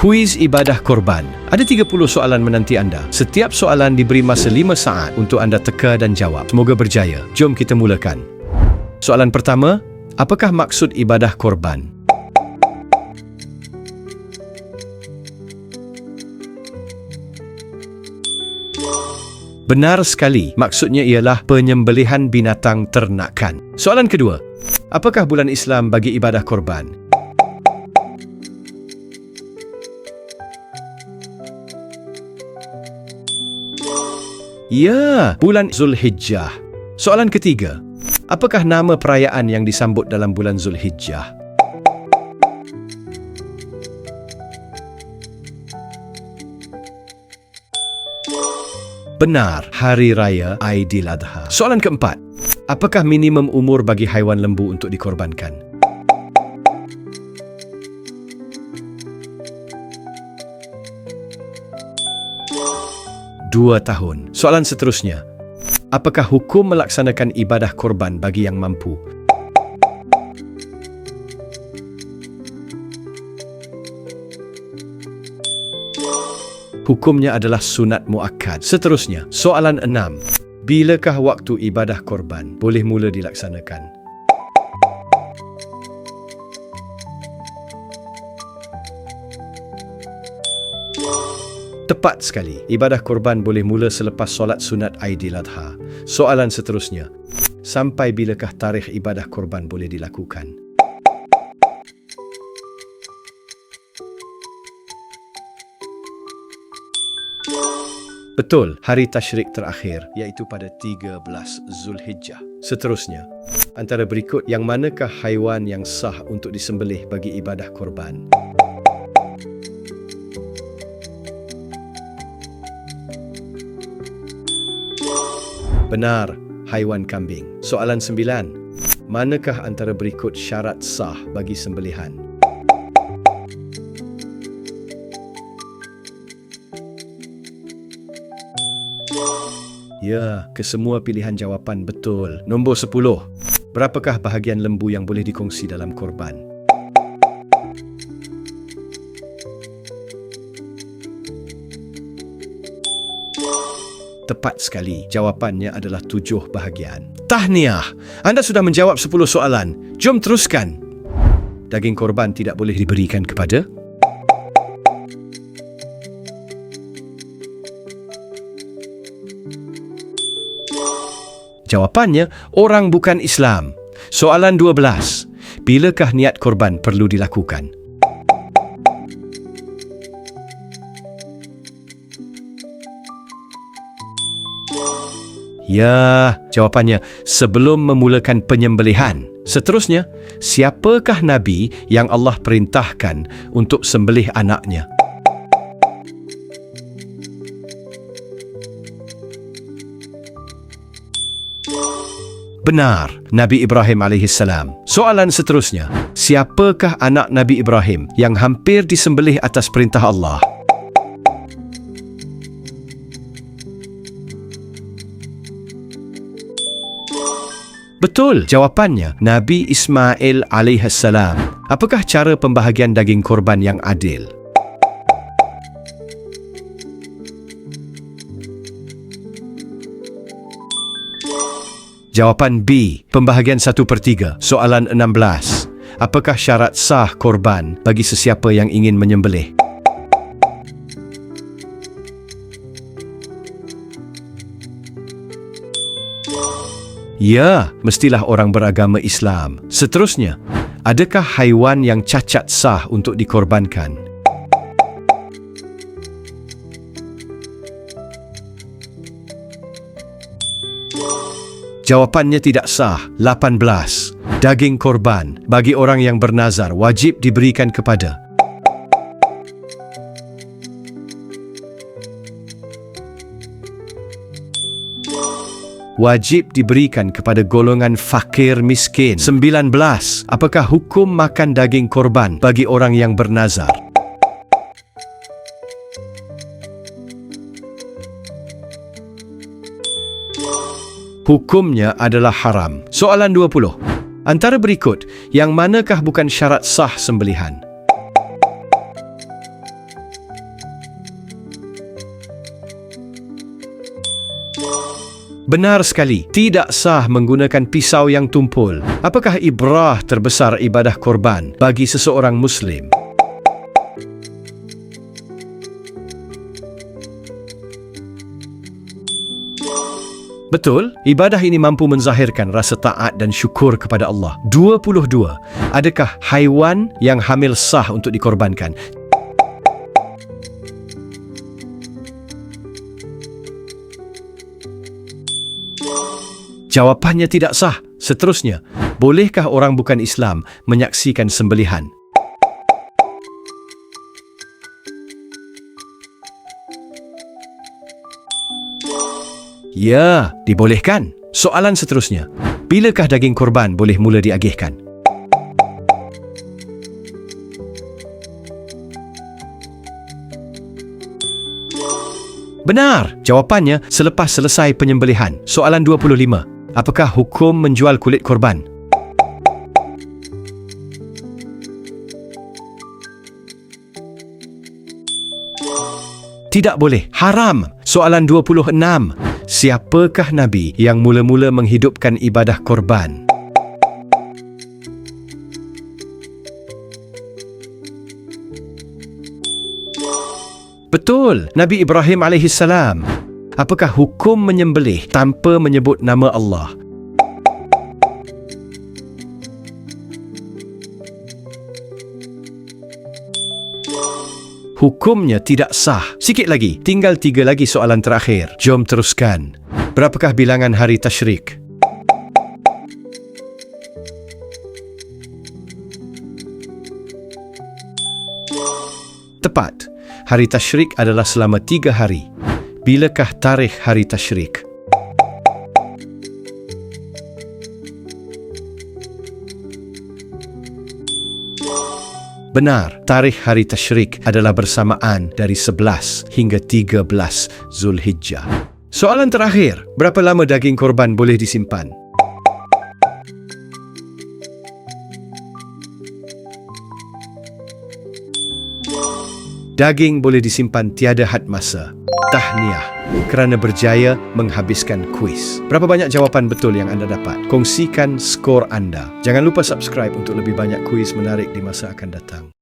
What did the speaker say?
Kuiz ibadah korban. Ada 30 soalan menanti anda. Setiap soalan diberi masa 5 saat untuk anda teka dan jawab. Semoga berjaya. Jom kita mulakan. Soalan pertama, apakah maksud ibadah korban? Benar sekali, maksudnya ialah penyembelihan binatang ternakan. Soalan kedua, apakah bulan Islam bagi ibadah korban? Ya, bulan Zulhijjah. Soalan ketiga, apakah nama perayaan yang disambut dalam bulan Zulhijjah? Benar, Hari Raya Aidiladha. Soalan keempat, apakah minimum umur bagi haiwan lembu untuk dikorbankan? Dua tahun. Soalan seterusnya, apakah hukum melaksanakan ibadah korban bagi yang mampu? Hukumnya adalah sunat muakkad. Seterusnya, soalan enam. Bilakah waktu ibadah korban boleh mula dilaksanakan? Tepat sekali. Ibadah korban boleh mula selepas solat sunat Aidiladha. Soalan seterusnya. Sampai bilakah tarikh ibadah korban boleh dilakukan? Betul, hari tasyrik terakhir iaitu pada 13 Zulhijjah. Seterusnya, antara berikut yang manakah haiwan yang sah untuk disembelih bagi ibadah korban? Benar, haiwan kambing. Soalan sembilan, manakah antara berikut syarat sah bagi sembelihan? Ya, kesemua pilihan jawapan betul. Nombor 10. Berapakah bahagian lembu yang boleh dikongsi dalam korban? Tepat sekali. Jawapannya adalah tujuh bahagian. Tahniah! Anda sudah menjawab 10 soalan. Jom teruskan. Daging korban tidak boleh diberikan kepada? Jawapannya, orang bukan Islam. Soalan 12. Bilakah niat korban perlu dilakukan? Ya, jawapannya sebelum memulakan penyembelihan. Seterusnya, siapakah Nabi yang Allah perintahkan untuk sembelih anaknya? Benar, Nabi Ibrahim AS. Soalan seterusnya, siapakah anak Nabi Ibrahim yang hampir disembelih atas perintah Allah? Betul, jawapannya Nabi Ismail AS. Apakah cara pembahagian daging korban yang adil? Jawapan B, pembahagian 1 per 3, soalan 16. Apakah syarat sah korban bagi sesiapa yang ingin menyembelih? Ya, mestilah orang beragama Islam. Seterusnya, adakah haiwan yang cacat sah untuk dikorbankan? Jawapannya tidak sah. 18. Daging korban bagi orang yang bernazar wajib diberikan kepada wajib diberikan kepada golongan fakir miskin. 19. Apakah hukum makan daging korban bagi orang yang bernazar? Hukumnya adalah haram. Soalan 20. Antara berikut, yang manakah bukan syarat sah sembelihan? Yeah. Benar sekali, tidak sah menggunakan pisau yang tumpul. Apakah ibrah terbesar ibadah korban bagi seseorang Muslim? Betul, ibadah ini mampu menzahirkan rasa taat dan syukur kepada Allah. 22. Adakah haiwan yang hamil sah untuk dikorbankan? Jawapannya tidak sah. Seterusnya, bolehkah orang bukan Islam menyaksikan sembelihan? Ya, dibolehkan. Soalan seterusnya, bilakah daging korban boleh mula diagihkan? Benar, jawapannya selepas selesai penyembelihan. Soalan 25, apakah hukum menjual kulit korban? Tidak boleh. Haram. Soalan 26. Siapakah Nabi yang mula-mula menghidupkan ibadah korban? Betul, Nabi Ibrahim AS. Apakah hukum menyembelih tanpa menyebut nama Allah? Hukumnya tidak sah. Sikit lagi, tinggal tiga lagi soalan terakhir. Jom teruskan. Berapakah bilangan hari tasyrik? Tepat. Hari tasyrik adalah selama tiga hari. Bilakah tarikh hari tasyrik? Benar, tarikh hari tasyrik adalah bersamaan dari 11 hingga 13 Zulhijjah. Soalan terakhir, berapa lama daging korban boleh disimpan? Daging boleh disimpan tiada had masa. Tahniah kerana berjaya menghabiskan kuis. Berapa banyak jawapan betul yang anda dapat? Kongsikan skor anda. Jangan lupa subscribe untuk lebih banyak kuis menarik di masa akan datang.